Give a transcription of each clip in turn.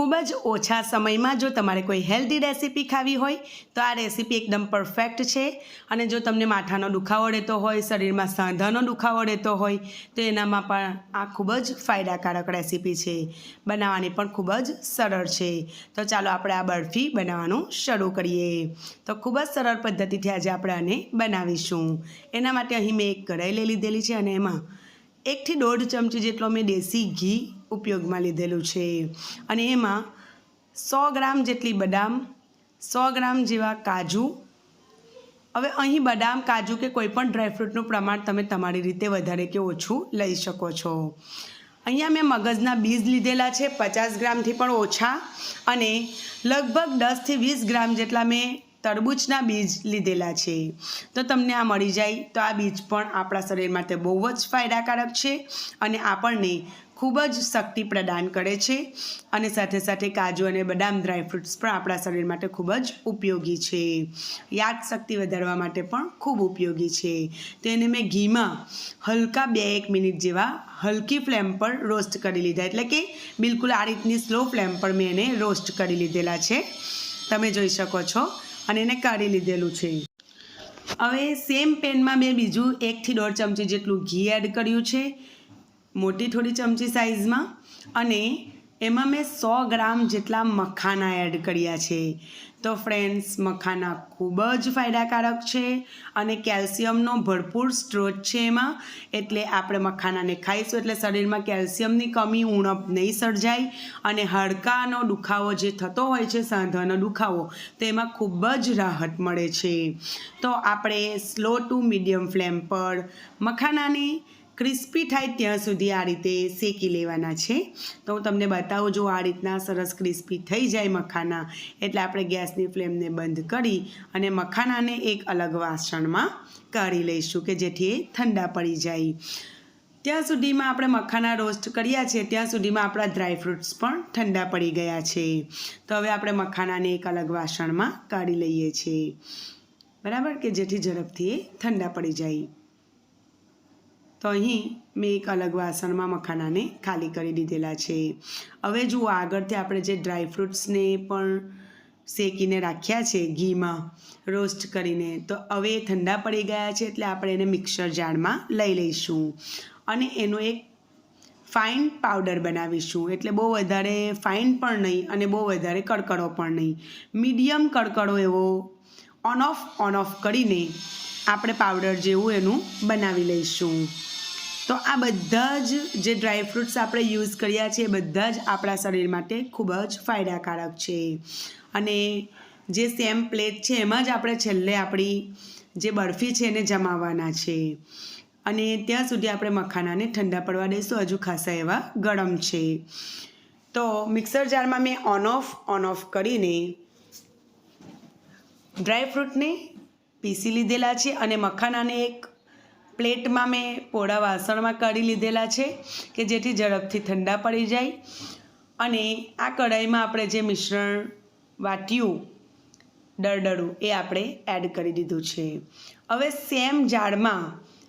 ખૂબ જ ઓછા સમયમાં જો તમારે કોઈ હેલ્ધી રેસીપી ખાવી હોય, તો આ રેસીપી એકદમ પરફેક્ટ છે. અને જો તમને માથાનો દુખાવો રહેતો હોય, શરીરમાં સાંધાનો દુખાવો રહેતો હોય, તો એનામાં પણ આ ખૂબ જ ફાયદાકારક રેસીપી છે. બનાવવાની પણ ખૂબ જ સરળ છે. તો ચાલો આપણે આ બરફી બનાવવાનું શરૂ કરીએ. તો ખૂબ જ સરળ પદ્ધતિથી આજે આપણે આને બનાવીશું. એના માટે અહીં મેં એક કઢાઈ લઈ લીધેલી છે અને એમાં એકથી દોઢ ચમચી જેટલો મેં દેશી ઘી ઉપયોગમાં લીધેલું છે. અને એમાં સો ગ્રામ જેટલી બદામ, સો ગ્રામ જેવા કાજુ. હવે અહીં બદામ, કાજુ કે કોઈપણ ડ્રાયફ્રૂટનું પ્રમાણ તમે તમારી રીતે વધારે કે ઓછું લઈ શકો છો. અહીંયા મેં મગજના બીજ લીધેલા છે, પચાસ ગ્રામથી પણ ઓછા. અને લગભગ દસથી વીસ ગ્રામ જેટલા મેં તરબૂચના બીજ લીધેલા છે. તો તમને આ મળી જાય તો આ બીજ પણ આપણા શરીર માટે બહુ જ ફાયદાકારક છે. અને આપણને ખૂબ જ શક્તિ પ્રદાન કરે છે અને સાથે સાથે કાજુ અને બદામ ડ્રાયફ્રૂટ્સ પણ આપણા શરીર માટે ખૂબ જ ઉપયોગી છે. યાદશક્તિ વધારવા માટે પણ ખૂબ ઉપયોગી છે. તેને મેં ઘીમાં હલકા બે એક મિનિટ જેવા હલકી ફ્લેમ પર રોસ્ટ કરી લીધા. એટલે કે બિલકુલ આ રીતની સ્લો ફ્લેમ પર મેં એને રોસ્ટ કરી લીધેલા છે. તમે જોઈ શકો છો અને એને કાઢી લીધેલું છે. હવે સેમ પેનમાં મેં બીજું એકથી દોઢ ચમચી જેટલું ઘી એડ કર્યું છે. મોટી થોડી ચમચી સાઇઝમાં અને એમાં મેં સો ગ્રામ જેટલા મખાના એડ કર્યા છે. તો ફ્રેન્ડ્સ મખાના ખૂબ જ ફાયદાકારક છે અને કેલ્શિયમનો ભરપૂર સ્ત્રોત છે એમાં. એટલે આપણે મખાનાને ખાઈશું એટલે શરીરમાં કેલ્શિયમની કમી, ઉણપ નહીં સર્જાય અને હાડકાનો દુખાવો જે થતો હોય છે, સાંધાનો દુખાવો, તો એમાં ખૂબ જ રાહત મળે છે. તો આપણે સ્લો ટુ મીડિયમ ફ્લેમ પર મખાનાની ક્રિસ્પી થાય ત્યાં સુધી આ રીતે શેકી લેવાના છે. તો હું તમને બતાવું, જો આ રીતના સરસ ક્રિસ્પી થઈ જાય મખાના, એટલે આપણે ગેસની ફ્લેમને બંધ કરી અને મખાનાને એક અલગ વાસણમાં કાઢી લઈશું કે જેથી એ ઠંડા પડી જાય. ત્યાં સુધીમાં આપણે મખાના રોસ્ટ કર્યા છે, ત્યાં સુધીમાં આપણા ડ્રાયફ્રૂટ્સ પણ ઠંડા પડી ગયા છે. તો હવે આપણે મખાનાને એક અલગ વાસણમાં કાઢી લઈએ છીએ. બરાબર? કે જેથી ઝડપથી એ ઠંડા પડી જાય. તો અહીં મેં એક અલગ વાસણમાં મખાનાને ખાલી કરી દીધેલા છે. હવે જુઓ આગળથી આપણે જે ડ્રાયફ્રૂટ્સને પણ શેકીને રાખ્યા છે ઘીમાં રોસ્ટ કરીને, તો હવે ઠંડા પડી ગયા છે એટલે આપણે એને મિક્સર જારમાં લઈ લઈશું અને એનો એક ફાઇન પાવડર બનાવીશું. એટલે બહુ વધારે ફાઇન પણ નહીં અને બહુ વધારે કડકડો પણ નહીં. મીડિયમ કડકડો એવો ઓન ઓફ ઓન ઓફ કરીને આપણે પાવડર જેવું એનું બનાવી લઈશું. તો આ બધા જ જે ડ્રાયફ્રૂટ્સ આપણે યુઝ કર્યા છે, એ બધા જ આપણા શરીર માટે ખૂબ જ ફાયદાકારક છે. અને જે સેમ પ્લેટ છે, એમાં જ આપણે છેલ્લે આપણી જે બરફી છે, એને જમાવવાના છે. અને ત્યાં સુધી આપણે મખાનાને ઠંડા પડવા દઈશું, હજુ ખાસા એવા ગરમ છે. તો મિક્સર જારમાં મેં ઓન ઓફ ઓન ઓફ કરીને ડ્રાયફ્રૂટને પીસી લીધેલા છે અને મખાનાને એક પ્લેટમાં મેં પોળા વાસણમાં કાઢી લીધેલા છે કે જેથી ઝડપથી ઠંડા પડી જાય. અને આ કઢાઈમાં આપણે જે મિશ્રણ વાટ્યું દરદરું એ આપણે એડ કરી દીધું છે. હવે સેમ જાળમાં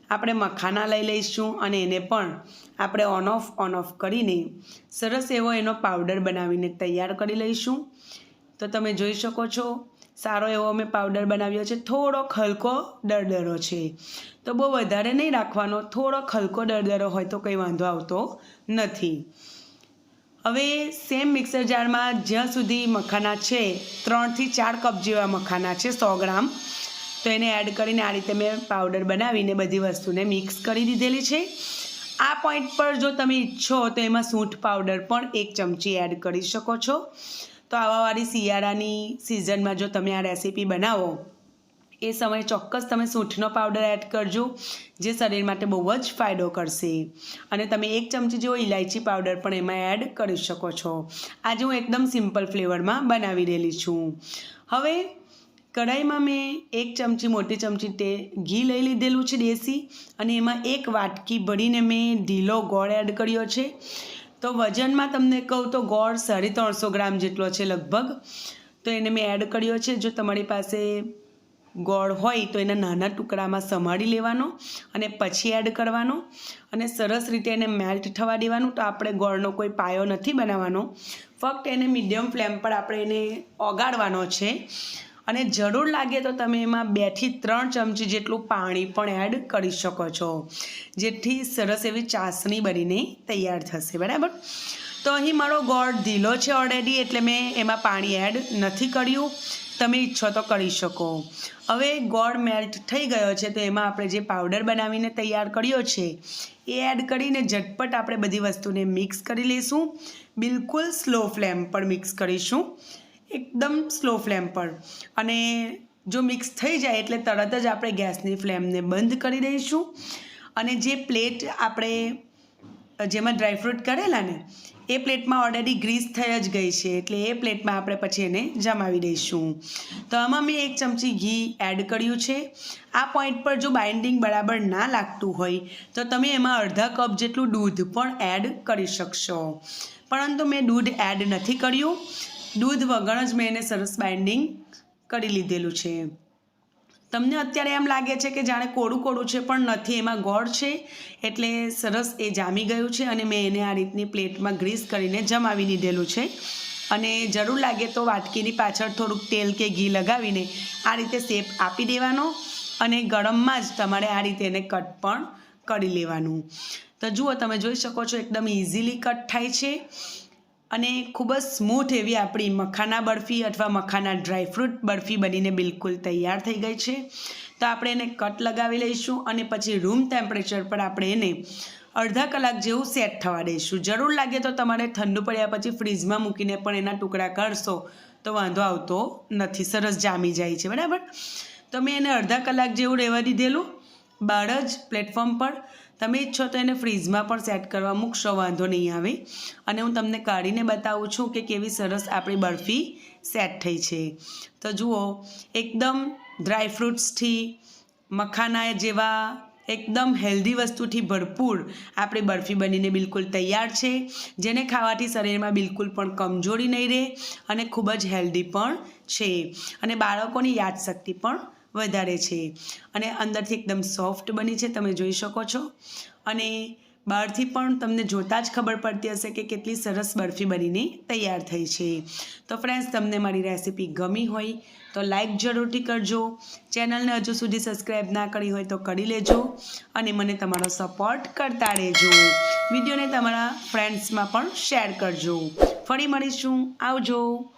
આપણે મખાના લઈ લઈશું અને એને પણ આપણે ઓન ઓફ ઓન ઓફ કરીને સરસ એવો એનો પાવડર બનાવીને તૈયાર કરી લઈશું. તો તમે જોઈ શકો છો સારો એવો અમે પાવડર બનાવ્યો છે. થોડોક હલકો દરદરો છે. તો બહુ વધારે નહીં રાખવાનો. થોડોક હલકો દરદરો હોય તો કંઈ વાંધો આવતો નથી. હવે સેમ મિક્સર જારમાં જ્યાં સુધી મખાના છે ત્રણથી ચાર કપ જેવા મખાના છે, સો ગ્રામ. તો એને એડ કરીને આ રીતે મેં પાવડર બનાવીને બધી વસ્તુને મિક્સ કરી દીધેલી છે. આ પોઈન્ટ પર જો તમે ઈચ્છો તો એમાં સૂંઠ પાવડર પણ એક ચમચી એડ કરી શકો છો. તો આવાવાળી શિયાળાની સિઝનમાં જો તમે આ રેસીપી બનાવો, એ સમયે ચોક્કસ તમે સૂંઠનો પાવડર એડ કરજો, જે શરીર માટે બહુ જ ફાયદો કરશે. અને તમે એક ચમચી જેવો ઇલાયચી પાવડર પણ એમાં એડ કરી શકો છો. આજે હું એકદમ સિમ્પલ ફ્લેવરમાં બનાવી રહેલી છું. હવે, કઢાઈમાં મેં એક ચમચી મોટી ચમચી તે ઘી લઈ લીધેલું છે દેશી, અને એમાં એક વાટકી ભરીને મેં ઢીલો ગોળ એડ કર્યો છે. તો વજનમાં તમને કહું તો ગોળ સાડી ત્રણસો ગ્રામ જેટલો છે લગભગ. તો એને મેં એડ કર્યો છે. જો તમારી પાસે ગોળ હોય તો એના નાના ટુકડામાં સંભાળી લેવાનો અને પછી એડ કરવાનો અને સરસ રીતે એને મેલ્ટ થવા દેવાનું. તો આપણે ગોળનો કોઈ પાયો નથી બનાવવાનો. ફક્ત એને મીડિયમ ફ્લેમ પર આપણે એને ઓગાળવાનો છે. અને જરૂર લાગે તો તમે એમાં બેથી ત્રણ ચમચી જેટલું પાણી પણ એડ કરી શકો છો. જેથી સરસ એવી ચાસણી બનીને તૈયાર થશે, બરાબર? તો અહીં મારો ગોળ ઢીલો છે ઓલરેડી એટલે મેં એમાં પાણી એડ નથી કર્યું. તમે ઈચ્છો તો કરી શકો. હવે ગોળ મેલ્ટ થઈ ગયો છે, તો એમાં આપણે જે પાવડર બનાવીને તૈયાર કર્યો છે, એ એડ કરીને ઝટપટ આપણે બધી વસ્તુને મિક્સ કરી લઈશું. બિલકુલ સ્લો ફ્લેમ પર મિક્સ કરીશું. એકદમ સ્લો ફ્લેમ પર. અને જો મિક્સ થઈ જાય એટલે તરત જ આપણે ગેસની ફ્લેમને બંધ કરી દઈશું. અને જે પ્લેટ આપણે, જેમાં ડ્રાયફ્રૂટ કરેલા ને, એ પ્લેટમાં ઓલરેડી ગ્રીસ થઈ જ ગઈ છે. એટલે એ પ્લેટમાં આપણે પછી એને જમાવી દઈશું. તો આમાં મેં એક ચમચી ઘી એડ કર્યું છે. આ પોઈન્ટ પર જો બાઇન્ડિંગ બરાબર ના લાગતું હોય, તો તમે એમાં અડધા કપ જેટલું દૂધ પણ એડ કરી શકશો. પરંતુ મેં દૂધ એડ નથી કર્યું. દૂધ વગર જ મેં એને સરસ બાઇન્ડિંગ કરી લીધેલું છે. તમને અત્યારે એમ લાગે છે કે જાણે કોળું કોળું છે, પણ નથી, એમાં ગોળ છે, એટલે સરસ એ જામી ગયું છે અને મેં એને આ રીતની પ્લેટમાં ગ્રીસ કરીને જમાવી દીધેલું છે. અને જરૂર લાગે તો વાટકીની પાછળ થોડુંક તેલ કે ઘી લગાવીને આ રીતે શેપ આપી દેવાનો અને ગરમમાં જ તમારે આ રીતે એને કટ પણ કરી લેવાનું. તો જુઓ, તમે જોઈ શકો છો, એકદમ ઇઝીલી કટ થાય છે. અને ખૂબ જ સ્મૂથ એવી આપણી મખાના બરફી અથવા મખાના ડ્રાયફ્રૂટ બરફી બનીને બિલકુલ તૈયાર થઈ ગઈ છે. તો આપણે એને કટ લગાવી લઈશું અને પછી રૂમ ટેમ્પરેચર પર આપણે એને અડધા કલાક જેવું સેટ થવા દઈશું. જરૂર લાગે તો તમારે ઠંડુ પડ્યા પછી ફ્રીજમાં મૂકીને પણ એના ટુકડા કરશો તો વાંધો આવતો નથી. સરસ જામી જાય છે, બરાબર? તો મેં એને અડધા કલાક જેવું રહેવા દીધેલું. બહાર જ પ્લેટફોર્મ પર તમે ઈચ્છો તો એને ફ્રીઝમાં પણ સેટ કરવા મૂકશો, વાંધો નહીં આવે. અને હું તમને કાઢીને બતાવું છું કે કેવી સરસ આપણી બરફી સેટ થઈ છે. તો જુઓ, એકદમ ડ્રાયફ્રૂટ્સથી મખાના જેવા, એકદમ હેલ્ધી વસ્તુથી ભરપૂર આપણી બરફી બનીને બિલકુલ તૈયાર છે. જેને ખાવાથી શરીરમાં બિલકુલ પણ કમજોરી નહીં રહે અને ખૂબ જ હેલ્ધી પણ છે. અને બાળકોની યાદશક્તિ પણ વધારે છે. અને અંદરથી એકદમ સોફ્ટ બની છે, તમે જોઈ શકો છો. અને બહારથી પણ તમને જોતાં જ ખબર પડતી હશે કે કેટલી સરસ બરફી બનીને તૈયાર થઈ છે. તો ફ્રેન્ડ્સ તમને મારી રેસીપી ગમી હોય તો લાઈક જરૂરથી કરજો. ચેનલને હજુ સુધી સબસ્ક્રાઈબ ના કરી હોય તો કરી લેજો અને મને તમારો સપોર્ટ કરતા રહેજો. વિડીયોને તમારા ફ્રેન્ડ્સમાં પણ શેર કરજો. ફરી મળીશું. આવજો.